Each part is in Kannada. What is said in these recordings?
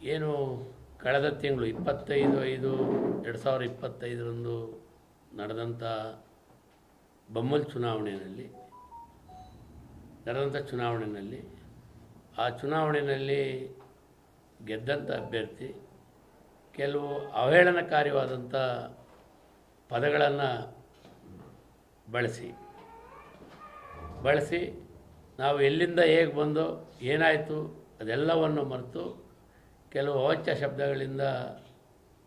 ಏನು ಕಳೆದ ತಿಂಗಳು ಇಪ್ಪತ್ತೈದು ಐದು ಎರಡು ಸಾವಿರದ ಇಪ್ಪತ್ತೈದರಂದು ನಡೆದಂಥ ಬೊಮ್ಮಲ್ ಚುನಾವಣೆಯಲ್ಲಿ, ನಡೆದಂಥ ಚುನಾವಣೆಯಲ್ಲಿ, ಆ ಚುನಾವಣೆಯಲ್ಲಿ ಗೆದ್ದಂಥ ಅಭ್ಯರ್ಥಿ, ಕೆಲವು ಅವಹೇಳನಕಾರಿಯಾದಂಥ ಪದಗಳನ್ನು ಬಳಸಿ ಬಳಸಿ ನಾವು ಎಲ್ಲಿಂದ ಹೇಗೆ ಬಂದೋ, ಏನಾಯಿತು ಅದೆಲ್ಲವನ್ನು ಮರೆತು ಕೆಲವು ಅವಾಚ್ಯ ಶಬ್ದಗಳಿಂದ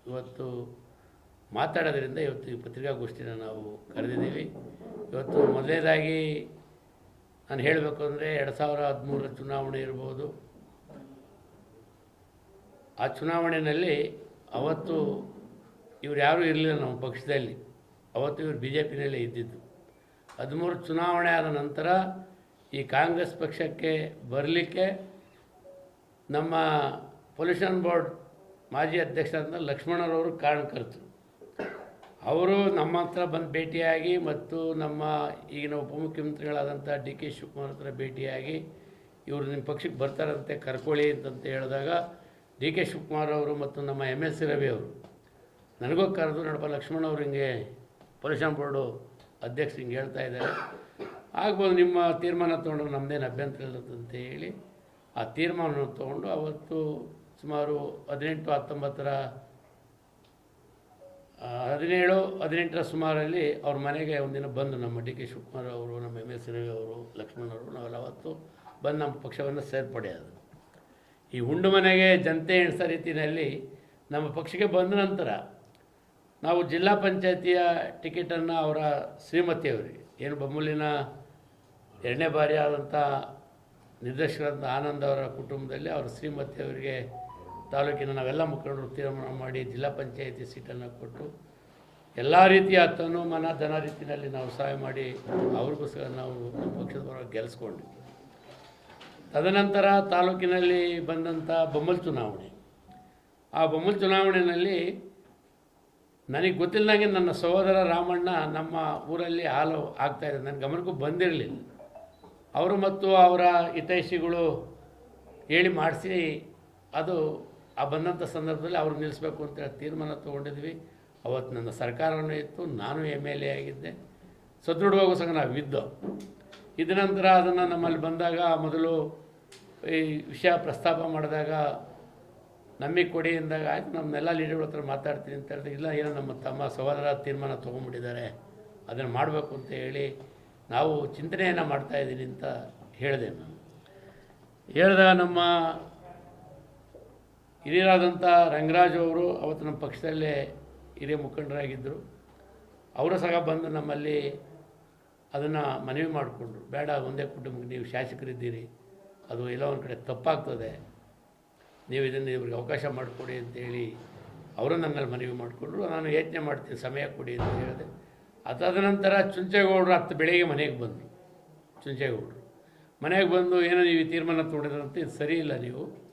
ಇವತ್ತು ಮಾತಾಡೋದ್ರಿಂದ ಇವತ್ತು ಈ ಪತ್ರಿಕಾಗೋಷ್ಠಿನ ನಾವು ಕರೆದಿದ್ದೀವಿ. ಇವತ್ತು ಮೊದಲನೇದಾಗಿ ನಾನು ಹೇಳಬೇಕು ಅಂದರೆ ಎರಡು ಸಾವಿರ ಹದಿಮೂರರ ಚುನಾವಣೆ ಇರ್ಬೋದು. ಆ ಚುನಾವಣೆಯಲ್ಲಿ ಅವತ್ತು ಇವ್ರು ಯಾರೂ ಇರಲಿಲ್ಲ ನಮ್ಮ ಪಕ್ಷದಲ್ಲಿ. ಅವತ್ತು ಇವರು ಬಿ ಜೆ ಪಿನಲ್ಲೇ ಇದ್ದಿದ್ದು. ಹದಿಮೂರು ಚುನಾವಣೆ ಆದ ನಂತರ ಈ ಕಾಂಗ್ರೆಸ್ ಪಕ್ಷಕ್ಕೆ ಬರಲಿಕ್ಕೆ ನಮ್ಮ ಪೊಲ್ಯೂಷನ್ ಬೋರ್ಡ್ ಮಾಜಿ ಅಧ್ಯಕ್ಷರಾದ ಲಕ್ಷ್ಮಣರವರು ಕಾರಣಕರ್ತರು ಅವರು ನಮ್ಮ ಹತ್ರ ಬಂದು ಭೇಟಿಯಾಗಿ ಮತ್ತು ನಮ್ಮ ಈಗಿನ ಉಪಮುಖ್ಯಮಂತ್ರಿಗಳಾದಂಥ ಡಿ ಕೆ ಶಿವಕುಮಾರ್ ಹತ್ರ ಭೇಟಿಯಾಗಿ ಇವರು ನಿಮ್ಮ ಪಕ್ಷಕ್ಕೆ ಬರ್ತಾರಂತೆ ಕರ್ಕೊಳ್ಳಿ ಅಂತಂತ ಹೇಳಿದಾಗ ಡಿ ಕೆ ಶಿವಕುಮಾರ್ ಅವರು ಮತ್ತು ನಮ್ಮ ಎಂ ಎಸ್ ರವಿ ಅವರು, ನನಗೂ ಕರೆದು ನಡಪ ಲಕ್ಷ್ಮಣ್ ಅವರು ಹಿಂಗೆ ಪೊಲ್ಯೂಷನ್ ಬೋರ್ಡು ಅಧ್ಯಕ್ಷ ಹಿಂಗೆ ಹೇಳ್ತಾ ಇದ್ದಾರೆ. ಆಗ್ಬೋದು ನಿಮ್ಮ ತೀರ್ಮಾನ ತೊಗೊಂಡ್ರೆ ನಮ್ಮದೇನು ಅಭ್ಯಂತರ ಇಲ್ಲದಂತ ಹೇಳಿ ಆ ತೀರ್ಮಾನವನ್ನು ತೊಗೊಂಡು ಅವತ್ತು ಸುಮಾರು ಹದಿನೆಂಟು ಹತ್ತೊಂಬತ್ತರ ಹದಿನೇಳು, ಹದಿನೆಂಟರ ಸುಮಾರಲ್ಲಿ ಅವ್ರ ಮನೆಗೆ ಒಂದಿನ ಬಂದು ನಮ್ಮ ಡಿ ಕೆ ಶಿವಕುಮಾರ್ ಅವರು, ನಮ್ಮ ಎಂ ಎಸ್ ಅವರು, ಲಕ್ಷ್ಮಣ್ ಅವರು, ನಾವೆಲ್ಲ ಅವತ್ತು ಬಂದು ನಮ್ಮ ಪಕ್ಷವನ್ನು ಸೇರ್ಪಡೆಯಾದ ಈ ಹುಂಡು ಮನೆಗೆ ಜನತೆ ಎಣಿಸ ರೀತಿಯಲ್ಲಿ ನಮ್ಮ ಪಕ್ಷಕ್ಕೆ ಬಂದ ನಂತರ ನಾವು ಜಿಲ್ಲಾ ಪಂಚಾಯತಿಯ ಟಿಕೆಟನ್ನು ಅವರ ಶ್ರೀಮತಿಯವರಿಗೆ ಏನು ಬೊಮ್ಮಲಿನ ಎರಡನೇ ಬಾರಿ ಆದಂಥ ನಿರ್ದೇಶಕರಾದಂಥ ಆನಂದ್ ಅವರ ಕುಟುಂಬದಲ್ಲಿ ಅವರ ಶ್ರೀಮತಿಯವರಿಗೆ ತಾಲೂಕಿನ ನಾವೆಲ್ಲ ಮುಖಂಡರು ತೀರ್ಮಾನ ಮಾಡಿ ಜಿಲ್ಲಾ ಪಂಚಾಯಿತಿ ಸೀಟನ್ನು ಕೊಟ್ಟು ಎಲ್ಲ ರೀತಿಯ ತನು ಮನ ಧನ ರೀತಿಯಲ್ಲಿ ನಾವು ಸಹಾಯ ಮಾಡಿ ಅವ್ರಿಗೋಸ್ಕರ ನಾವು ನಮ್ಮ ಪಕ್ಷದ ಪರ ಗೆಲ್ಲಿಸ್ಕೊಂಡ್ವಿ ತದನಂತರ ತಾಲೂಕಿನಲ್ಲಿ ಬಂದಂಥ ಬೊಮ್ಮಲ್ ಚುನಾವಣೆ. ಆ ಬೊಮ್ಮಲ್ ಚುನಾವಣೆಯಲ್ಲಿ ನನಗೆ ಗೊತ್ತಿಲ್ಲದಂಗೆ ನನ್ನ ಸಹೋದರ ರಾಮಣ್ಣ ನಮ್ಮ ಊರಲ್ಲಿ ಹಾಲು ಆಗ್ತಾಯಿದೆ ನನ್ನ ಗಮನಕ್ಕೂ ಬಂದಿರಲಿಲ್ಲ. ಅವರು ಮತ್ತು ಅವರ ಹಿತೈಷಿಗಳು ಹೇಳಿ ಮಾಡಿಸಿ ಅದು ಆ ಬಂದಂಥ ಸಂದರ್ಭದಲ್ಲಿ ಅವ್ರು ನಿಲ್ಲಿಸ್ಬೇಕು ಅಂತೇಳಿ ತೀರ್ಮಾನ ತೊಗೊಂಡಿದ್ವಿ. ಅವತ್ತು ನನ್ನ ಸರ್ಕಾರವೂ ಇತ್ತು ನಾನು ಎಂ ಎಲ್ ಎ ಆಗಿದ್ದೆ. ಸದೃಢವಾಗೂ ಸಂಗ ನಾವು ಇದ್ದೋ. ಇದ ನಂತರ ಅದನ್ನು ನಮ್ಮಲ್ಲಿ ಬಂದಾಗ ಮೊದಲು ಈ ವಿಷಯ ಪ್ರಸ್ತಾಪ ಮಾಡಿದಾಗ ನಮಗೆ ಕೊಡಿ ಅಂದಾಗ ಆಯ್ತು, ನಮ್ಮನ್ನೆಲ್ಲ ಲೀಡರ್ಗಳ ಹತ್ರ ಮಾತಾಡ್ತೀನಿ ಅಂತ ಹೇಳಿದ್ರೆ, ಇಲ್ಲ, ಏನೋ ನಮ್ಮ ತಮ್ಮ ಸಹೋದರ ತೀರ್ಮಾನ ತೊಗೊಂಡ್ಬಿಟ್ಟಿದ್ದಾರೆ. ಅದನ್ನು ಮಾಡಬೇಕು ಅಂತ ಹೇಳಿ ನಾವು ಚಿಂತನೆಯನ್ನು ಮಾಡ್ತಾಯಿದ್ದೀನಿ ಅಂತ ಹೇಳಿದೆ ನಾನು. ಹೇಳಿದಾಗ ನಮ್ಮ ಹಿರಿಯರಾದಂಥ ರಂಗರಾಜು ಅವರು ಅವತ್ತು ನಮ್ಮ ಪಕ್ಷದಲ್ಲೇ ಹಿರಿಯ ಮುಖಂಡರಾಗಿದ್ದರು. ಅವರು ಸಹ ಬಂದು ನಮ್ಮಲ್ಲಿ ಅದನ್ನು ಮನವಿ ಮಾಡಿಕೊಂಡ್ರು. ಬೇಡ, ಒಂದೇ ಕುಟುಂಬಕ್ಕೆ ನೀವು ಶಾಸಕರಿದ್ದೀರಿ. ಅದು ಎಲ್ಲ ಒಂದು ಕಡೆ ತಪ್ಪಾಗ್ತದೆ. ನೀವು ಇದನ್ನು ಇವ್ರಿಗೆ ಅವಕಾಶ ಮಾಡಿಕೊಡಿ ಅಂತೇಳಿ ಅವರು ನನ್ನಲ್ಲಿ ಮನವಿ ಮಾಡಿಕೊಂಡ್ರು. ನಾನು ಯೋಚನೆ ಮಾಡ್ತೀನಿ, ಸಮಯ ಕೊಡಿ ಅಂತ ಹೇಳಿದೆ. ಅದಾದ ನಂತರ ಚುಂಚೇಗೌಡರು ಹತ್ತು ಬೆಳಿಗ್ಗೆ ಮನೆಗೆ ಬಂದರು. ಚುಂಚೇಗೌಡರು. ಮನೆಗೆ ಬಂದು, ಏನೋ ನೀವು ತೀರ್ಮಾನ ತೊಗೊಂಡಿದ್ರಂತೆ ಇದು ಸರಿ ಇಲ್ಲ ನೀವು.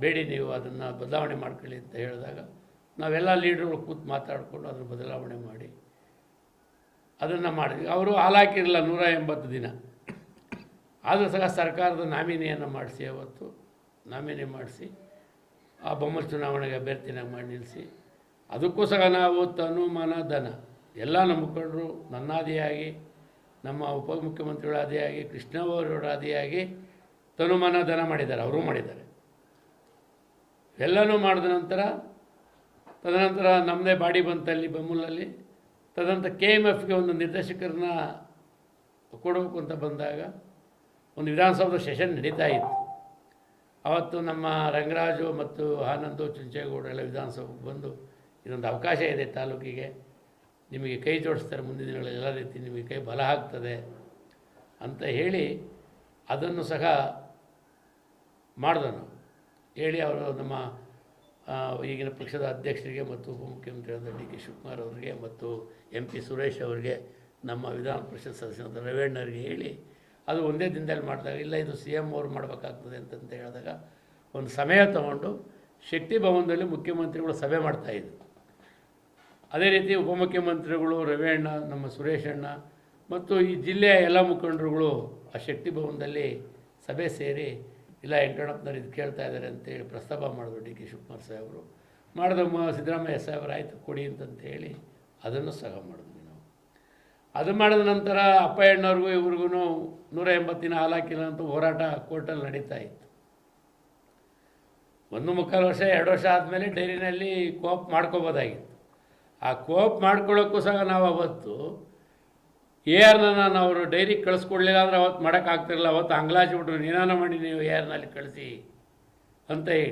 ಬೇಡಿ ನೀವು ಅದನ್ನು ಬದಲಾವಣೆ ಮಾಡ್ಕೊಳ್ಳಿ ಅಂತ ಹೇಳಿದಾಗ ನಾವೆಲ್ಲ ಲೀಡ್ರುಗಳು ಕೂತು ಮಾತಾಡಿಕೊಂಡು ಅದನ್ನು ಬದಲಾವಣೆ ಮಾಡಿ ಅದನ್ನು ಮಾಡಿದ್ವಿ. ಅವರು ಹಾಲಾಕಿರಲಿಲ್ಲ ನೂರ ಎಂಬತ್ತು ದಿನ. ಆದರೂ ಸಹ ಸರ್ಕಾರದ ನಾಮಿನಿಯನ್ನು ಮಾಡಿಸಿ ಅವತ್ತು. ನಾಮಿನಿ ಮಾಡಿಸಿ ಆ ಬೊಮ್ಮಲ್ ಚುನಾವಣೆಗೆ ಅಭ್ಯರ್ಥಿನಾಗಿ ಮಾಡಿ ನಿಲ್ಲಿಸಿ. ಅದಕ್ಕೂ ಸಹ ನಾವು ತನು ಮನ ಧನ. ಎಲ್ಲ ನಮ್ಮ ಮುಖಂಡರು ನನ್ನಾದಿಯಾಗಿ, ನಮ್ಮ ಉಪಮುಖ್ಯಮಂತ್ರಿಗಳ ಆದಿಯಾಗಿ ಆದಿಯಾಗಿ ಧನ ಮಾಡಿದ್ದಾರೆ, ಅವರು ಮಾಡಿದ್ದಾರೆ. ಎಲ್ಲನೂ ಮಾಡಿದ ನಂತರ, ತದನಂತರ ನಮ್ಮದೇ ಬಾಡಿ ಬಂತಲ್ಲಿ ಬೆಮ್ಮೂಲಲ್ಲಿ ತದನಂತರ ಕೆ ಎಂ ಎಫ್ಗೆ ಒಂದು ನಿರ್ದೇಶಕರನ್ನ ಕೊಡಬೇಕು ಅಂತ ಬಂದಾಗ ಒಂದು ವಿಧಾನಸೌಧ ಸೆಷನ್ ನಡೀತಾ ಇತ್ತು. ಅವತ್ತು ನಮ್ಮ ರಂಗರಾಜು ಮತ್ತು ಆನಂದು ಎಲ್ಲ ವಿಧಾನಸಭೆಗೆ ಬಂದು ಇದೊಂದು ಅವಕಾಶ ಇದೆ ತಾಲೂಕಿಗೆ. ನಿಮಗೆ ಕೈ ಜೋಡಿಸ್ತಾರೆ ಮುಂದಿನ ದಿನಗಳಲ್ಲಿ ಎಲ್ಲ ರೀತಿ ನಿಮಗೆ ಕೈ ಬಲ ಆಗ್ತದೆ ಅಂತ ಹೇಳಿ ಅದನ್ನು ಸಹ ಮಾಡಿದೆ ನಾವು ಹೇಳಿ ಅವರು ನಮ್ಮ ಈಗಿನ ಪಕ್ಷದ ಅಧ್ಯಕ್ಷರಿಗೆ ಮತ್ತು ಉಪಮುಖ್ಯಮಂತ್ರಿಯಾದ ಡಿ ಕೆ ಶಿವಕುಮಾರ್ ಅವರಿಗೆ ಮತ್ತು ಎಂ ಪಿ ಸುರೇಶ್ ಅವರಿಗೆ, ನಮ್ಮ ವಿಧಾನ ಪರಿಷತ್ ಸದಸ್ಯರಾದ ರವೇಣ್ಣರಿಗೆ ಹೇಳಿ, ಅದು ಒಂದೇ ದಿನದಲ್ಲಿ ಮಾಡಿದಾಗ, ಇಲ್ಲ ಇದು ಸಿ ಎಂ ಅವರು ಮಾಡಬೇಕಾಗ್ತದೆ ಅಂತಂತ ಹೇಳಿದಾಗ, ಒಂದು ಸಮಯ ತಗೊಂಡು ಶಕ್ತಿ ಭವನದಲ್ಲಿ ಮುಖ್ಯಮಂತ್ರಿಗಳು ಸಭೆ ಮಾಡ್ತಾಯಿದ್ರು ಅದೇ ರೀತಿ ಉಪಮುಖ್ಯಮಂತ್ರಿಗಳು ರವಿಯಣ್ಣ, ನಮ್ಮ ಸುರೇಶಣ್ಣ ಮತ್ತು ಈ ಜಿಲ್ಲೆಯ ಎಲ್ಲ ಮುಖಂಡರುಗಳು ಆ ಶಕ್ತಿ ಭವನದಲ್ಲಿ ಸಭೆ ಸೇರಿ ಇಲ್ಲ ವೆಂಕಟಪ್ಪನವ್ರು ಇದು ಕೇಳ್ತಾ ಇದ್ದಾರೆ ಅಂತೇಳಿ ಪ್ರಸ್ತಾಪ ಮಾಡಿದ್ರು ಡಿ ಕೆ ಶಿವಕುಮಾರ್ ಸಾಹೇಬರು. ಮಾಡಿದ ಮ, ಸಿದ್ದರಾಮಯ್ಯ ಸಾಹೇಬರು, ಆಯಿತು, ಕೊಡಿ ಅಂತಂತ ಹೇಳಿ ಅದನ್ನು ಸಹ ಮಾಡಿದ್ವಿ ನಾವು. ಅದು ಮಾಡಿದ ನಂತರ ಅಪ್ಪಯ್ಯಣ್ಣವ್ರಿಗೂ ಇವ್ರಿಗೂ ನೂರ ಎಂಬತ್ತಿನ ಹಾಲಾಕಿಲ್ಲ ಅಂತ ಹೋರಾಟ ಕೋರ್ಟಲ್ಲಿ ನಡೀತಾ ಇತ್ತು. ಒಂದು ಮುಕ್ಕಾಲು ವರ್ಷ, ಎರಡು ವರ್ಷ ಆದಮೇಲೆ ಡೈರಿನಲ್ಲಿ ಕೋಪ್ ಮಾಡ್ಕೋಬೋದಾಗಿತ್ತು. ಆ ಕೋಪ್ ಮಾಡ್ಕೊಳ್ಳೋಕ್ಕೂ ಸಹ ನಾವು ಅವತ್ತು ಎ ಆರ್ನ ಅವರು ಡೈರಿ ಕಳಿಸ್ಕೊಡ್ಲಿಲ್ಲ ಅಂದ್ರೆ ಅವತ್ತು ಮಾಡೋಕ್ಕಾಗ್ತಿರಲಿಲ್ಲ ಅವತ್ತು ಅಂಗ್ಲಾಚಿಬಿಟ್ರು ನೀನಾನ ಮಾಡಿ ನೀವು ಎ ಆರ್ನಲ್ಲಿ ಕಳಿಸಿ ಅಂತ ಹೇಳಿ.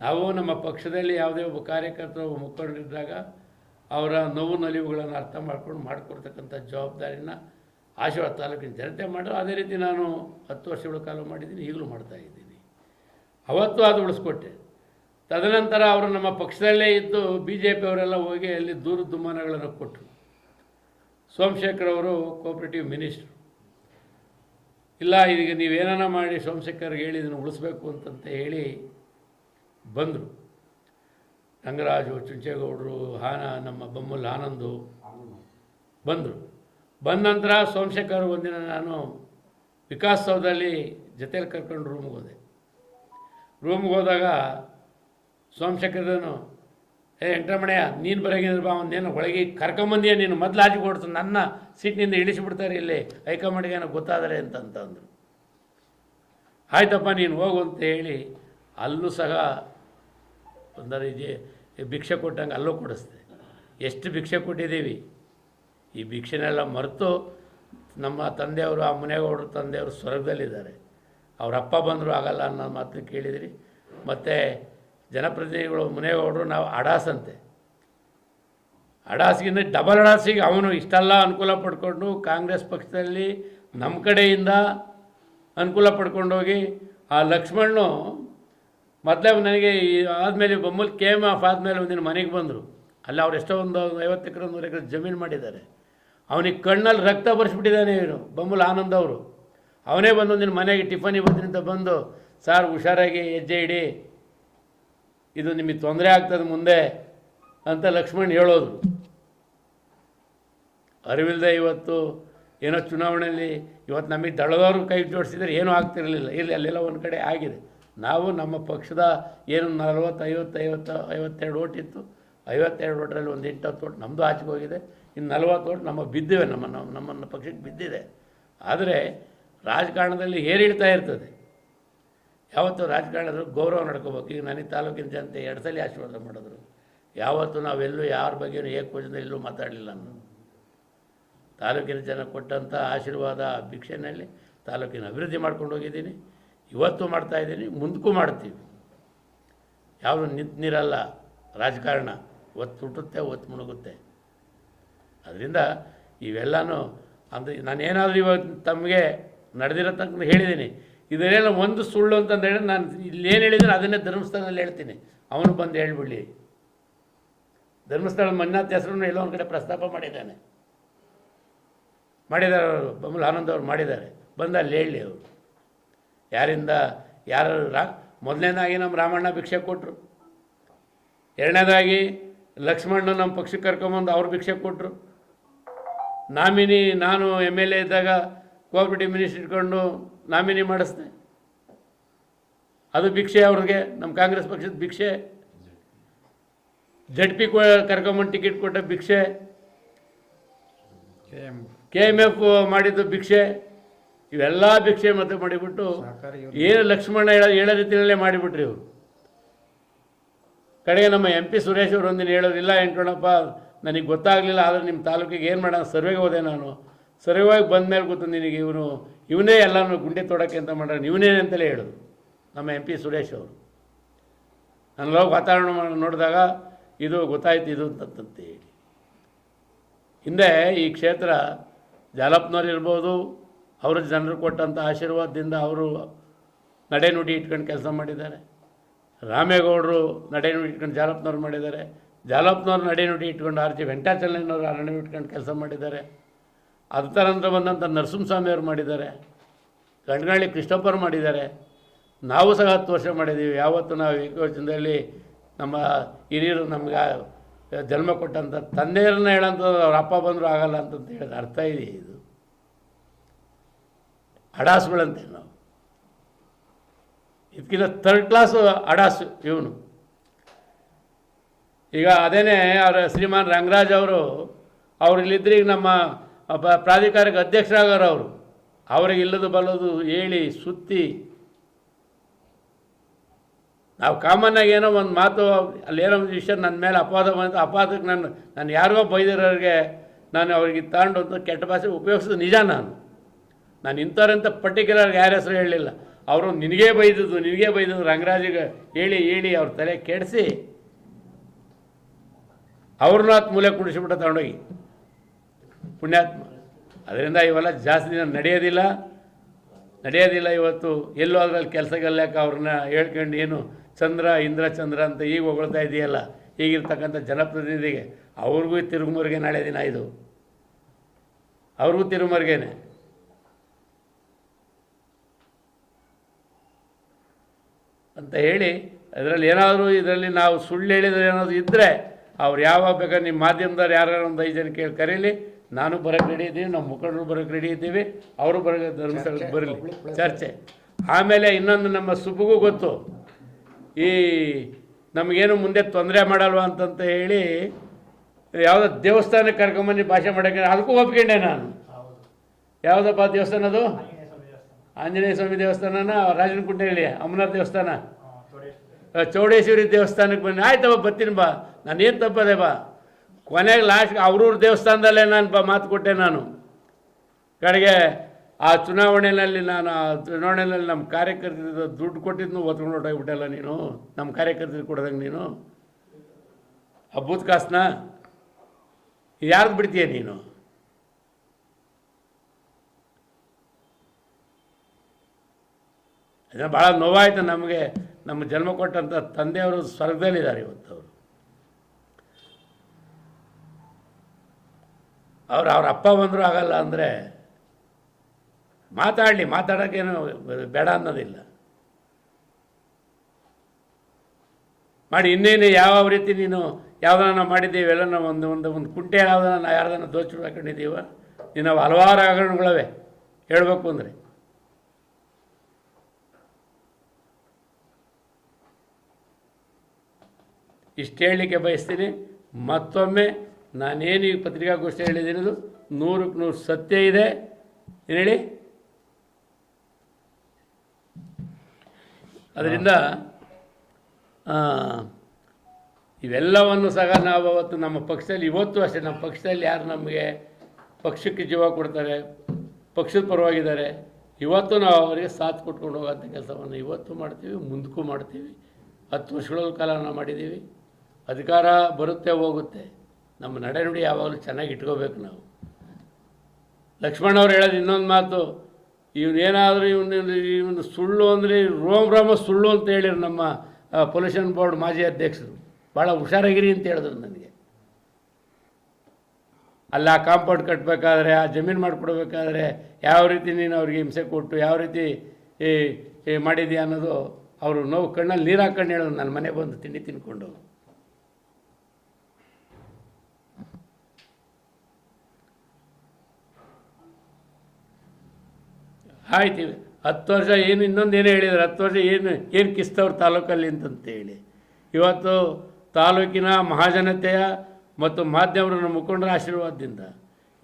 ನಾವು ನಮ್ಮ ಪಕ್ಷದಲ್ಲಿ ಯಾವುದೇ ಒಬ್ಬ ಕಾರ್ಯಕರ್ತರು ಮುಖಂಡರಿದ್ದಾಗ ಅವರ ನೋವು ನಲಿವುಗಳನ್ನು ಅರ್ಥ ಮಾಡ್ಕೊಂಡು ಮಾಡಿಕೊಡ್ತಕ್ಕಂಥ ಜವಾಬ್ದಾರಿನ ಆಶೀರ್ವಾದ ತಾಲೂಕಿನ ಜನತೆ ಮಾಡಿದ್ರು. ಅದೇ ರೀತಿ ನಾನು ಹತ್ತು ವರ್ಷಗಳ ಕಾಲ ಮಾಡಿದ್ದೀನಿ, ಈಗಲೂ ಮಾಡ್ತಾ ಇದ್ದೀನಿ. ಅವತ್ತು ಅದು ಉಳಿಸ್ಕೊಟ್ಟೆ. ತದನಂತರ ಅವರು ನಮ್ಮ ಪಕ್ಷದಲ್ಲೇ ಇದ್ದು ಬಿ ಜೆ ಪಿಯವರೆಲ್ಲ ಹೋಗಿ ಅಲ್ಲಿ ದೂರ ದುಮ್ಮಾನಗಳನ್ನು ಕೊಟ್ಟರು. ಸೋಮಶೇಖರ್ ಅವರು ಕೋಆಪ್ರೇಟಿವ್ ಮಿನಿಸ್ಟ್ರು ಇಲ್ಲ ಈಗ ನೀವೇನಾನ ಮಾಡಿ ಸೋಮಶೇಖರ್ಗೆ ಹೇಳಿ, ಇದನ್ನು ಉಳಿಸ್ಬೇಕು ಅಂತಂತ ಹೇಳಿ ಬಂದರು. ರಂಗರಾಜು ಚುಂಚೇಗೌಡರು, ಹಾನ, ನಮ್ಮ ಬೊಮ್ಮಲ್ ಆನಂದು ಬಂದರು. ಬಂದ ನಂತರ ಸೋಮಶೇಖರ್ ಒಂದಿನ ನಾನು ವಿಕಾಸ್ ಸೌಧದಲ್ಲಿ ಜೊತೆಯಲ್ಲಿ ಕರ್ಕೊಂಡು ರೂಮ್ಗೆ ಹೋದೆ. ರೂಮ್ಗೆ ಹೋದಾಗ ಸೋಮಶೇಖರನು ಏ ವೆಂಕಟರಮಣಯ್ಯ, ನೀನು ಬರೋಗಿದ್ರೆ ಬಾ ಒಂದೇನು ಒಳಗೆ ಕರ್ಕೊಂಬಂದಿಯ ನೀನು? ಮೊದಲು ಆಚೆ ಕೊಡ್ತು ನನ್ನ ಸೀಟ್ನಿಂದ ಇಳಿಸಿಬಿಡ್ತಾರೆ ಇಲ್ಲಿ ಹೈಕಮಾಂಡ್ಗೆ ಏನೋ ಗೊತ್ತಾದರೆ ಅಂತಂತಂದರು. ಆಯ್ತಪ್ಪ, ನೀನು ಹೋಗು ಅಂತ ಹೇಳಿ ಅಲ್ಲೂ ಸಹ ಒಂದರ ಭಿಕ್ಷೆ ಕೊಟ್ಟಂಗೆ ಅಲ್ಲೂ ಕೊಡಿಸ್ದೆ. ಎಷ್ಟು ಭಿಕ್ಷೆ ಕೊಟ್ಟಿದ್ದೀವಿ? ಈ ಭಿಕ್ಷೆನೆಲ್ಲ ಮರೆತು ನಮ್ಮ ತಂದೆಯವರು, ಆ ಮುನೇಗೌಡರು ತಂದೆಯವರು ಸ್ವರ್ಗದಲ್ಲಿದ್ದಾರೆ. ಅವ್ರ ಅಪ್ಪ ಬಂದರೂ ಆಗಲ್ಲ ಅನ್ನೋ ಮಾತನ್ನು ಕೇಳಿದಿರಿ. ಮತ್ತು ಜನಪ್ರತಿನಿಧಿಗಳು ಮುನೇಗೌಡರು ನಾವು ಅಡಾಸಂತೆ ಅಡಾಸ್ಗಿಂತ ಡಬಲ್ ಅಡಾಸಿಗೆ ಅವನು ಇಷ್ಟೆಲ್ಲ ಅನುಕೂಲ ಪಡ್ಕೊಂಡು ಕಾಂಗ್ರೆಸ್ ಪಕ್ಷದಲ್ಲಿ ನಮ್ಮ ಕಡೆಯಿಂದ ಅನುಕೂಲ ಪಡ್ಕೊಂಡೋಗಿ ಆ ಲಕ್ಷ್ಮಣ್ಣು ಮೊದಲೇ ನನಗೆ ಆದಮೇಲೆ ಬೊಮ್ಮಲ್ ಕೆ ಎಂ ಆಫ್ ಆದಮೇಲೆ ಒಂದಿನ ಮನೆಗೆ ಬಂದರು. ಅಲ್ಲಿ ಅವ್ರು ಎಷ್ಟೋ ಒಂದು ಐವತ್ತು ಎಕರೆ, ನೂರು ಎಕರೆ ಜಮೀನು ಮಾಡಿದ್ದಾರೆ. ಅವನಿಗೆ ಕಣ್ಣಲ್ಲಿ ರಕ್ತ ಬರ್ಸ್ಬಿಟ್ಟಿದ್ದಾನೆ ಇವನು, ಬೊಮ್ಮಲ್ ಆನಂದ್ ಅವರು. ಅವನೇ ಬಂದು ಒಂದಿನ ಮನೆಗೆ ಟಿಫನಿಗೆ ಅಂತ ಬಂದು, ಸಾರ್ ಹುಷಾರಾಗಿ ಹೆಜ್ಜೆ ಇಡಿ ಇದು ನಿಮಗೆ ತೊಂದರೆ ಆಗ್ತದೆ ಮುಂದೆ ಅಂತ ಲಕ್ಷ್ಮಣ್ ಹೇಳೋದು. ಅರಿವಿಲ್ಲದೆ ಇವತ್ತು ಏನೋ ಚುನಾವಣೆಯಲ್ಲಿ ಇವತ್ತು ನಮಗೆ ದಳದವರು ಕೈ ಜೋಡಿಸಿದರೆ ಏನೂ ಆಗ್ತಿರಲಿಲ್ಲ. ಇಲ್ಲಿ ಅಲ್ಲೆಲ್ಲ ಒಂದು ಕಡೆ ಆಗಿದೆ. ನಾವು ನಮ್ಮ ಪಕ್ಷದ ಏನು ನಲವತ್ತು ಐವತ್ತು ಐವತ್ತು ಐವತ್ತೆರಡು ಓಟಿತ್ತು ಐವತ್ತೆರಡು ಓಟರಲ್ಲಿ ಒಂದು ಎಂಟು ಹತ್ತು ಓಟ್ ನಮ್ಮದು ಆಚೆಗೆ ಹೋಗಿದೆ. ಇನ್ನು ನಲವತ್ತು ಓಟ್ ನಮ್ಮ ಬಿದ್ದಿವೆ, ನಮ್ಮ ನಮ್ಮ, ನಮ್ಮನ್ನು ಪಕ್ಷಕ್ಕೆ ಬಿದ್ದಿದೆ. ಆದರೆ ರಾಜಕಾರಣದಲ್ಲಿ ಏರಿಳ್ತಾ ಇರ್ತದೆ. ಯಾವತ್ತು ರಾಜಕಾರಣದ್ರು ಗೌರವ ನಡ್ಕೋಬೇಕು. ಈಗ ನನಗೆ ತಾಲೂಕಿನ ಜನತೆ ಎರಡು ಸಲ ಆಶೀರ್ವಾದ ಮಾಡಿದ್ರು. ಯಾವತ್ತು ನಾವೆಲ್ಲೂ ಯಾರ ಬಗ್ಗೆಯೂ ಏಕವಚನ ಎಲ್ಲೂ ಮಾತಾಡಲಿಲ್ಲ ನಾನು. ತಾಲೂಕಿನ ಜನ ಕೊಟ್ಟಂಥ ಆಶೀರ್ವಾದ, ಭಿಕ್ಷೆನಲ್ಲಿ ತಾಲೂಕಿನ ಅಭಿವೃದ್ಧಿ ಮಾಡ್ಕೊಂಡು ಹೋಗಿದ್ದೀನಿ. ಇವತ್ತು ಮಾಡ್ತಾ ಇದ್ದೀನಿ, ಮುಂದಕ್ಕೂ ಮಾಡ್ತೀವಿ. ನಿಂತು ನೀರಲ್ಲ, ರಾಜಕಾರಣ ಒತ್ತು ಹುಟ್ಟುತ್ತೆ, ಒತ್ತು ಮುಳುಗುತ್ತೆ ಅದರಿಂದ ಇವೆಲ್ಲನೂ ಅಂದರೆ ನಾನೇನಾದರೂ ಇವತ್ತು ತಮಗೆ ನಡೆದಿರತಕ್ಕಂಥ ಹೇಳಿದ್ದೀನಿ. ಇದನ್ನೆಲ್ಲ ಒಂದು ಸುಳ್ಳು ಅಂತಂದು ಹೇಳಿ ನಾನು ಇಲ್ಲೇನು ಹೇಳಿದ್ರು ಅದನ್ನೇ ಧರ್ಮಸ್ಥಳದಲ್ಲಿ ಹೇಳ್ತೀನಿ. ಅವನು ಬಂದು ಹೇಳ್ಬಿಡಲಿ. ಧರ್ಮಸ್ಥಳ ಮಂಜುನಾಥ್ ಹೆಸರನ್ನು ಎಲ್ಲೋ ಒಂದು ಕಡೆ ಪ್ರಸ್ತಾಪ ಮಾಡಿದ್ದಾನೆ. ಮಾಡಿದ್ದಾರೆ ಅವರು ಬೊಮ್ಮಲ ಆನಂದ್ ಅವರು ಮಾಡಿದ್ದಾರೆ. ಬಂದು ಅಲ್ಲಿ ಹೇಳಲಿ ಅವರು. ಯಾರಿಂದ, ಯಾರು ರಾ, ಮೊದಲನೇದಾಗಿ ನಮ್ಮ ರಾಮಣ್ಣ ಭಿಕ್ಷೆ ಕೊಟ್ಟರು ಎರಡನೇದಾಗಿ ಲಕ್ಷ್ಮಣ್ಣ ನಮ್ಮ ಪಕ್ಷಕ್ಕೆ ಕರ್ಕೊಂಬಂದು ಅವ್ರು ಭಿಕ್ಷೆ ಕೊಟ್ಟರು ನಾಮಿನಿ, ನಾನು ಎಂ ಎಲ್ ಎ ಇದ್ದಾಗ ಕೋಆಪರೇಟಿವ್ ಮಿನಿಸ್ಟ್ರ್ ಇಟ್ಕೊಂಡು ನಾಮಿನಿ ಮಾಡಿಸ್ದೆ. ಅದು ಭಿಕ್ಷೆ ಅವ್ರಿಗೆ ನಮ್ಮ ಕಾಂಗ್ರೆಸ್ ಪಕ್ಷದ ಭಿಕ್ಷೆ. ಜಡ್ ಪಿ ಕರ್ಕೊಂಬಂದು ಟಿಕೆಟ್ ಕೊಟ್ಟ ಭಿಕ್ಷೆ. ಕೆ ಎಂ ಎಫ್ ಮಾಡಿದ್ದು ಭಿಕ್ಷೆ. ಇವೆಲ್ಲ ಭಿಕ್ಷೆ ಮತ್ತೆ ಮಾಡಿಬಿಟ್ಟು ಏನು ಲಕ್ಷ್ಮಣ ಹೇಳ ಹೇಳೋ ರೀತಿಯಲ್ಲೇ ಮಾಡಿಬಿಟ್ರಿ ಇವರು. ಕಡೆಗೆ ನಮ್ಮ ಎಂ ಪಿ ಸುರೇಶ್ ಅವರು ಒಂದಿನ ಹೇಳೋದಿಲ್ಲ ಇಲ್ಲ ಎಂಟೋಣಪ್ಪ ನನಗೆ ಗೊತ್ತಾಗಲಿಲ್ಲ ಆದರೆ ನಿಮ್ಮ ತಾಲೂಕಿಗೆ ಏನು ಮಾಡೋಣ ಸರ್ವೆಗೆ ಹೋದೆ ನಾನು. ಸರ್ವೆಗೆ ಬಂದ ಮೇಲೆ ಗೊತ್ತು ನಿನಗೆ ಇವನು ಇವನೇ ಎಲ್ಲನೂ ಗುಂಡಿ ತೊಡಕ್ಕೆ ಅಂತ ಮಾಡ್ರೆ ಇವನೇ ಅಂತಲೇ ಹೇಳೋದು ನಮ್ಮ ಎಂ ಪಿ ಸುರೇಶ್ ಅವರು ನನ್ನ ಲೋಕ ವಾತಾವರಣ ನೋಡಿದಾಗ ಇದು ಗೊತ್ತಾಯ್ತು ಇದು ಅಂತಂತ ಹೇಳಿ ಹಿಂದೆ ಈ ಕ್ಷೇತ್ರ ಜಾಲಪ್ನವ್ರು ಇರ್ಬೋದು ಅವರ ಜನರು ಕೊಟ್ಟಂಥ ಆಶೀರ್ವಾದದಿಂದ ಅವರು ನಡೆನುಡಿ ಇಟ್ಕೊಂಡು ಕೆಲಸ ಮಾಡಿದ್ದಾರೆ ರಾಮೇಗೌಡರು ನಡೆನುಡಿ ಇಟ್ಕೊಂಡು ಜಾಲಪ್ನವ್ರು ಮಾಡಿದ್ದಾರೆ ಜಾಲಪ್ನವ್ರು ನಡೆನುಡಿ ಇಟ್ಕೊಂಡು ಆರ್ ಜಿ ವೆಂಕಟಾಚಲನವರು ನಡೆನುಡಿ ಇಟ್ಕೊಂಡು ಕೆಲಸ ಮಾಡಿದ್ದಾರೆ ಬಂದಂಥ ನರಸಿಂಹಸ್ವಾಮಿಯವರು ಮಾಡಿದ್ದಾರೆ ಗಂಡಗಳ್ಳಿ ಕೃಷ್ಣಪ್ಪರು ಮಾಡಿದ್ದಾರೆ. ನಾವು ಸಹ ಹತ್ತು ವರ್ಷ ಮಾಡಿದ್ದೀವಿ. ಯಾವತ್ತು ನಾವು ಏಕವಚನದಲ್ಲಿ ನಮ್ಮ ಹಿರಿಯರು ನಮ್ಗೆ ಜನ್ಮ ಕೊಟ್ಟಂಥ ತಂದೆಯರನ್ನ ಹೇಳೋಂಥದ್ದು ಅವ್ರ ಅಪ್ಪ ಬಂದರೂ ಆಗಲ್ಲ ಅಂತಂತ ಹೇಳಿದ ಅರ್ಥ ಇದೆ ಇದು? ಅಡಾಸುಗಳಂತೆ ನಾವು. ಇದಕ್ಕಿಂತ ಥರ್ಡ್ ಕ್ಲಾಸು ಅಡಾಸು ಇವನು. ಈಗ ಅದೇನೇ ಅವರ ಶ್ರೀಮಾನ್ ರಂಗರಾಜ್ ಅವರು, ಅವ್ರು ಇಲ್ಲಿದ್ರೆ ಈಗ ನಮ್ಮ ಪ- ಪ್ರಾಧಿಕಾರಕ್ಕೆ ಅಧ್ಯಕ್ಷರಾಗೋರು ಅವರು. ಅವ್ರಿಗೆ ಇಲ್ಲದು ಬಲ್ಲದು ಹೇಳಿ ಸುತ್ತಿ ನಾವು ಕಾಮನ್ನಾಗಿ ಏನೋ ಒಂದು ಮಾತು ಅಲ್ಲಿ ಏನೋ ಒಂದು ವಿಷಯ ನನ್ನ ಮೇಲೆ ಅಪಾದ ಬಂತು, ಅಪವಾದಕ್ಕೆ ನಾನು ನಾನು ಯಾರಿಗೋ ಬೈದಿರೋರಿಗೆ ನಾನು ಅವ್ರಿಗೆ ತಗೊಂಡು ಅಂತ ಕೆಟ್ಟ ಭಾಷೆ ಉಪಯೋಗಿಸೋದು ನಿಜ ನಾನು. ನಾನು ಇಂಥವ್ರಂಥ ಪರ್ಟಿಕ್ಯುಲರ್ ಯಾರ ಹೆಸರು ಹೇಳಲಿಲ್ಲ. ಅವರು ನಿನಗೇ ಬೈದಿದ್ದು ನಿನಗೇ ಬೈದಿದ್ದು ರಂಗರಾಜಿಗೆ ಹೇಳಿ ಹೇಳಿ ಅವ್ರ ತಲೆ ಕೆಡಿಸಿ ಅವ್ರನ್ನ ಮೂಲೆ ಕುಡಿಸಿಬಿಟ್ಟು ತಗೊಂಡೋಗಿ. ಪುಣ್ಯಾತ್ಮ. ಅದರಿಂದ ಇವೆಲ್ಲ ಜಾಸ್ತಿ ದಿನ ನಡೆಯೋದಿಲ್ಲ. ನಡೆಯೋದಿಲ್ಲ ಇವತ್ತು. ಎಲ್ಲೋ ಅದ್ರಲ್ಲಿ ಕೆಲಸಗಲ್ಲಾಕ ಅವ್ರನ್ನ ಹೇಳ್ಕೊಂಡು ಏನು ಚಂದ್ರ, ಇಂದ್ರ, ಚಂದ್ರ ಅಂತ ಈಗ ಹೊಗಳ್ತಾ ಇದೆಯಲ್ಲ. ಈಗಿರ್ತಕ್ಕಂಥ ಜನಪ್ರತಿನಿಧಿಗೆ ಅವ್ರಿಗೂ ತಿರುಗುಮರಿಗೆ ನಾಳೆ ದಿನ ಇದು. ಅವ್ರಿಗೂ ತಿರುಮರ್ಗೇನೆ ಅಂತ ಹೇಳಿ ಅದರಲ್ಲಿ ಏನಾದರೂ ಇದರಲ್ಲಿ ನಾವು ಸುಳ್ಳು ಹೇಳಿದ್ರೆ ಏನಾದರೂ ಇದ್ದರೆ ಅವ್ರು ಯಾವಾಗ ಬೇಕಾದ್ರೆ ನಿಮ್ಮ ಮಾಧ್ಯಮದವ್ರು ಯಾರು ಒಂದು ಐದು ಜನ ಕೇಳಿ ಕರೀಲಿ. ನಾನು ಬರೋಕ್ಕೆ ರೆಡಿ ಇದ್ದೀವಿ ನಮ್ಮ ಮುಖಂಡರು ಬರೋಕ್ಕೆ ರೆಡಿ ಇದ್ದೀವಿ ಅವರು ಬರೋ ಧರ್ಮಸ್ಥಳಕ್ಕೆ ಬರಲಿ. ಚರ್ಚೆ. ಆಮೇಲೆ ಇನ್ನೊಂದು ನಮ್ಮ ಸುಬ್ಬಗೂ ಗೊತ್ತು. ಈ ನಮಗೇನು ಮುಂದೆ ತೊಂದರೆ ಮಾಡಲ್ವ ಅಂತಂತ ಹೇಳಿ ಯಾವುದೋ ದೇವಸ್ಥಾನಕ್ಕೆ ಕರ್ಕೊಂಬಂದು ಭಾಷೆ ಮಾಡೋಕೆ ಅದಕ್ಕೂ ಒಪ್ಕೊಂಡೆ ನಾನು. ಯಾವುದಪ್ಪ ದೇವಸ್ಥಾನ ಅದು? ಆಂಜನೇಯ ಸ್ವಾಮಿ ದೇವಸ್ಥಾನನ? ರಾಜನಕುಂಟೆ ಹೇಳಿ ಅಮರನಾಥ ದೇವಸ್ಥಾನ? ಚೌಡೇಶ್ವರಿ ದೇವಸ್ಥಾನಕ್ಕೆ ಬನ್ನಿ. ಆಯ್ತಪ್ಪ ಬರ್ತೀನಿ ಬಾ. ನಾನೇನು ತಪ್ಪದೆ ಬಾ. ಕೊನೆಗೆ ಲಾಸ್ಟ್ ಅವ್ರವ್ರ ದೇವಸ್ಥಾನದಲ್ಲೇ ನಾನು ಮಾತು ಕೊಟ್ಟೆ ನಾನು. ಕಡೆಗೆ ಆ ಚುನಾವಣೆಯಲ್ಲಿ ನಾನು ಆ ಚುನಾವಣೆಯಲ್ಲಿ ನಮ್ಮ ಕಾರ್ಯಕರ್ತರ ದುಡ್ಡು ಕೊಟ್ಟಿದ್ದು ಒತ್ಕೊಂಡು ಹೊಟ್ಟೋಗ್ಬಿಟ್ಟಲ್ಲ ನೀನು. ನಮ್ಮ ಕಾರ್ಯಕರ್ತರಿಗೆ ಕೊಡ್ದಂಗೆ ನೀನು. ಆ ಬೂತ್ ಯಾರ್ದು ಬಿಡ್ತೀಯ ನೀನು? ಅದನ್ನು ಭಾಳ ನೋವಾಯಿತು ನಮಗೆ. ನಮ್ಮ ಜನ್ಮ ಕೊಟ್ಟಂಥ ತಂದೆಯವರು ಸ್ವರ್ಗದಲ್ಲಿದ್ದಾರೆ ಇವತ್ತು ಅವರು. ಅವ್ರು ಅವ್ರ ಅಪ್ಪ ಬಂದರೂ ಆಗಲ್ಲ ಅಂದರೆ ಮಾತಾಡಲಿ ಮಾತಾಡೋಕ್ಕೇನು ಬೇಡ ಅನ್ನೋದಿಲ್ಲ. ಮಾಡಿ, ಇನ್ನೇನು ಯಾವ ರೀತಿ ನೀನು ಯಾವುದನ್ನ ಮಾಡಿದ್ದೀವಿ ಎಲ್ಲ ನಾವು ಒಂದು ಒಂದು ಒಂದು ಕುಂಟೆ ಯಾವುದನ್ನ ಯಾರ್ದನ್ನ ದೋಚು ಹಾಕೊಂಡಿದ್ದೀವ ನೀನು ಹಲವಾರು ಹಗರಣಗಳವೆ, ಹೇಳಬೇಕು ಅಂದರೆ. ಇಷ್ಟು ಹೇಳಲಿಕ್ಕೆ ಬಯಸ್ತೀನಿ, ಮತ್ತೊಮ್ಮೆ ನಾನೇನು ಈ ಪತ್ರಿಕಾಗೋಷ್ಠಿ ಹೇಳಿದ್ದೀನದು ನೂರಕ್ಕೆ ನೂರು ಸತ್ಯ ಇದೆ. ಏನು ಹೇಳಿ ಅದರಿಂದ ಇವೆಲ್ಲವನ್ನು ಸಹ ನಾವು ಅವತ್ತು ನಮ್ಮ ಪಕ್ಷದಲ್ಲಿ, ಇವತ್ತು ಅಷ್ಟೇ, ನಮ್ಮ ಪಕ್ಷದಲ್ಲಿ ಯಾರು ನಮಗೆ ಪಕ್ಷಕ್ಕೆ ಜೀವ ಕೊಡ್ತಾರೆ, ಪಕ್ಷದ ಪರವಾಗಿದ್ದಾರೆ, ಇವತ್ತು ನಾವು ಅವರಿಗೆ ಸಾಥ್ ಕೊಟ್ಕೊಂಡು ಹೋಗೋಂಥ ಕೆಲಸವನ್ನು ಇವತ್ತು ಮಾಡ್ತೀವಿ, ಮುಂದಕ್ಕೂ ಮಾಡ್ತೀವಿ. ಹತ್ತು ವರ್ಷಗಳ ಕಾಲ ನಾವು ಮಾಡಿದ್ದೀವಿ. ಅಧಿಕಾರ ಬರುತ್ತೆ, ಹೋಗುತ್ತೆ. ನಮ್ಮ ನಡೆನುಡಿ ಯಾವಾಗಲೂ ಚೆನ್ನಾಗಿ ಇಟ್ಕೋಬೇಕು ನಾವು. ಲಕ್ಷ್ಮಣವ್ರು ಹೇಳೋದು ಇನ್ನೊಂದು ಮಾತು ಇವನೇನಾದರೂ ಇವನು ಇವನು ಸುಳ್ಳು ಅಂದರೆ ರೋಮ್ ರೋಮ ಸುಳ್ಳು ಅಂತ ಹೇಳಿರು ನಮ್ಮ ಪೊಲ್ಯೂಷನ್ ಬೋರ್ಡ್ ಮಾಜಿ ಅಧ್ಯಕ್ಷರು. ಭಾಳ ಹುಷಾರಾಗಿರಿ ಅಂತ ಹೇಳಿದ್ರು ನನಗೆ. ಅಲ್ಲಿ, ಆ ಕಾಂಪೌಂಡ್ ಕಟ್ಟಬೇಕಾದ್ರೆ ಆ ಜಮೀನು ಮಾಡಿಕೊಡ್ಬೇಕಾದ್ರೆ ಯಾವ ರೀತಿ ನೀನು ಅವ್ರಿಗೆ ಹಿಂಸೆ ಕೊಟ್ಟು, ಯಾವ ರೀತಿ, ಈ ಮಾಡಿದ್ಯಾ ಅನ್ನೋದು ಅವರು ನೋವು ಕಣ್ಣಲ್ಲಿ ನೀರು ಹಾಕೊಂಡು ಹೇಳೋದು ನನ್ನ ಮನೆ ಬಂದು ತಿಂಡಿ ತಿನ್ಕೊಂಡು. ಆಯ್ತು, ಹತ್ತು ವರ್ಷ ಏನು ಇನ್ನೊಂದು ಏನು ಹೇಳಿದ್ರು? ಹತ್ತು ವರ್ಷ ಏನು ಏನು ಕಿಸ್ತವ್ರ ತಾಲೂಕಲ್ಲಿ ಅಂತಂತೇಳಿ. ಇವತ್ತು ತಾಲೂಕಿನ ಮಹಾಜನತೆಯ ಮತ್ತು ಮಾಧ್ಯಮರ ಮುಖಂಡರ ಆಶೀರ್ವಾದದಿಂದ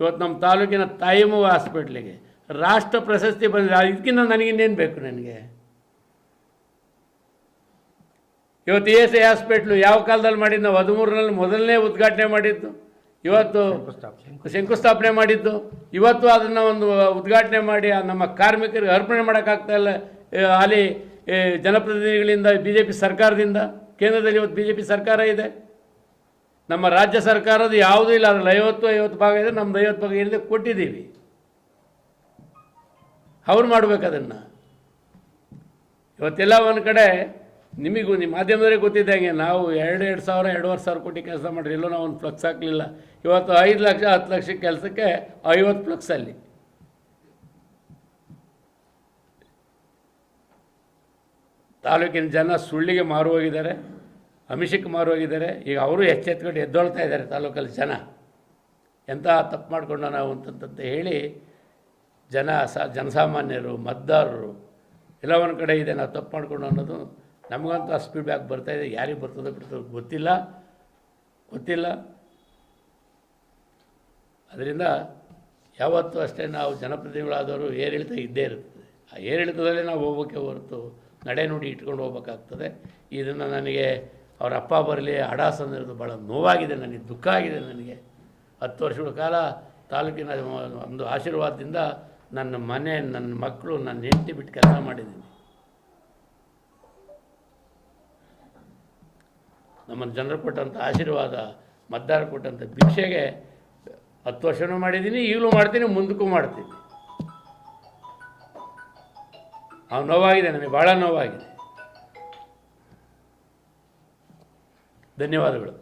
ಇವತ್ತು ನಮ್ಮ ತಾಲೂಕಿನ ತಾಯಿಮು ಹಾಸ್ಪಿಟ್ಲಿಗೆ ರಾಷ್ಟ್ರ ಪ್ರಶಸ್ತಿ ಬಂದಿದೆ. ಇದಕ್ಕಿಂತ ನನಗಿನ್ನೇನು ಬೇಕು ನನಗೆ? ಇವತ್ತು ಇ ಎಸ್ ಐ ಹಾಸ್ಪಿಟ್ಲು ಯಾವ ಕಾಲದಲ್ಲಿ ಮಾಡಿದ್ದು? ನಾವು ಹದಿಮೂರರಲ್ಲಿ ಮೊದಲನೇ ಉದ್ಘಾಟನೆ ಮಾಡಿದ್ದು. ಇವತ್ತು ಶಂಕುಸ್ಥಾಪನೆ. ಮಾಡಿದ್ದು. ಇವತ್ತು ಅದನ್ನು ಒಂದು ಉದ್ಘಾಟನೆ ಮಾಡಿ ನಮ್ಮ ಕಾರ್ಮಿಕರಿಗೆ ಅರ್ಪಣೆ ಮಾಡೋಕ್ಕಾಗ್ತಾ ಇಲ್ಲ. ಆಲಿ ಜನಪ್ರತಿನಿಧಿಗಳಿಂದ ಬಿ ಜೆ ಪಿ ಸರ್ಕಾರದಿಂದ ಕೇಂದ್ರದಲ್ಲಿ ಇವತ್ತು ಬಿ ಜೆ ಪಿ ಸರ್ಕಾರ ಇದೆ. ನಮ್ಮ ರಾಜ್ಯ ಸರ್ಕಾರದ ಯಾವುದೂ ಇಲ್ಲ. ಅದರಲ್ಲಿ ಐವತ್ತು ಐವತ್ತು ಭಾಗ ಇದೆ. ನಮ್ದು ಐವತ್ತು ಭಾಗ ಇಲ್ಲದೆ ಕೊಟ್ಟಿದ್ದೀವಿ. ಅವ್ರು ಮಾಡ್ಬೇಕು ಅದನ್ನು. ಇವತ್ತೆಲ್ಲ ಒಂದು ಕಡೆ ನಿಮಗೂ ನಿಮ್ಮ ಗೊತ್ತಿದ್ದ ಗೊತ್ತಿದ್ದಂಗೆ ನಾವು ಎರಡು ಎರಡು ಸಾವಿರ, ಎರಡೂವರೆ ಸಾವಿರ ಕೋಟಿ ಕೆಲಸ ಮಾಡಿರಿ ಎಲ್ಲೂ ನಾವು ಒಂದು ಫ್ಲಕ್ಸ್ ಹಾಕಲಿಲ್ಲ. ಇವತ್ತು ಐದು ಲಕ್ಷ, ಹತ್ತು ಲಕ್ಷ ಕೆಲಸಕ್ಕೆ ಐವತ್ತು ಫ್ಲಕ್ಸಲ್ಲಿ ತಾಲೂಕಿನ ಜನ ಸುಳ್ಳಿಗೆ ಮಾರು ಹೋಗಿದ್ದಾರೆ ಅಮಿಷಕ್ಕೆ ಮಾರು ಹೋಗಿದ್ದಾರೆ ಈಗ ಅವರು ಎಚ್ಚೆತ್ಕೊಂಡು ಎದ್ದೊಳ್ತಾ ಇದ್ದಾರೆ ತಾಲೂಕಲ್ಲಿ ಜನ. ಎಂಥ ತಪ್ಪು ಮಾಡಿಕೊಂಡ ನಾವು ಅಂತಂತ ಹೇಳಿ ಜನ ಸ, ಜನಸಾಮಾನ್ಯರು ಮತದಾರರು ಎಲ್ಲ ಒಂದು ಕಡೆ ಇದೆ, ನಾವು ತಪ್ಪು ಮಾಡಿಕೊಂಡು ಅನ್ನೋದು ನಮಗಂತೂ ಆ ಸ್ಪೀಡ್ ಬ್ಯಾಕ್ ಬರ್ತಾ ಇದೆ. ಯಾರಿಗೆ ಬರ್ತದೆ ಬಿಡ್ತದೆ ಗೊತ್ತಿಲ್ಲ. ಗೊತ್ತಿಲ್ಲ. ಅದರಿಂದ ಯಾವತ್ತೂ ಅಷ್ಟೇ ನಾವು ಜನಪ್ರತಿನಿಧಿಗಳಾದವರು ಏರಿಳಿತ ಇದ್ದೇ ಇರ್ತದೆ ಆ ಏರಿಳಿತದಲ್ಲೇ ನಾವು ಹೋಗ್ಬೇಕೆ ಹೊರತು ನಡೆ ನುಡಿ ಇಟ್ಕೊಂಡು ಹೋಗ್ಬೇಕಾಗ್ತದೆ. ಇದನ್ನು ನನಗೆ ಅವರ ಅಪ್ಪ ಬರಲಿ ಹಡಾಸ ಅಂದಿರೋದು ಭಾಳ ನೋವಾಗಿದೆ ನನಗೆ, ದುಃಖ ಆಗಿದೆ ನನಗೆ. ಹತ್ತು ವರ್ಷಗಳ ಕಾಲ ತಾಲೂಕಿನ ಒಂದು ಆಶೀರ್ವಾದದಿಂದ ನನ್ನ ಮನೆ, ನನ್ನ ಮಕ್ಕಳು, ನನ್ನ ಹೆಂಡತಿ ಬಿಟ್ಟು ಕೆಲಸ ಮಾಡಿದ್ದೀನಿ. ನಮ್ಮ ಜನರು ಕೊಟ್ಟಂಥ ಆಶೀರ್ವಾದ ಮತದಾರ ಕೊಟ್ಟಂಥ ಭಿಕ್ಷೆಗೆ ಹತ್ತು ವರ್ಷವೂ ಮಾಡಿದ್ದೀನಿ, ಈಗಲೂ ಮಾಡ್ತೀನಿ, ಮುಂದಕ್ಕೂ ಮಾಡ್ತೀನಿ. ಆ ನೋವಾಗಿದೆ ನನಗೆ ಭಾಳ ನೋವಾಗಿದೆ. ಧನ್ಯವಾದಗಳು.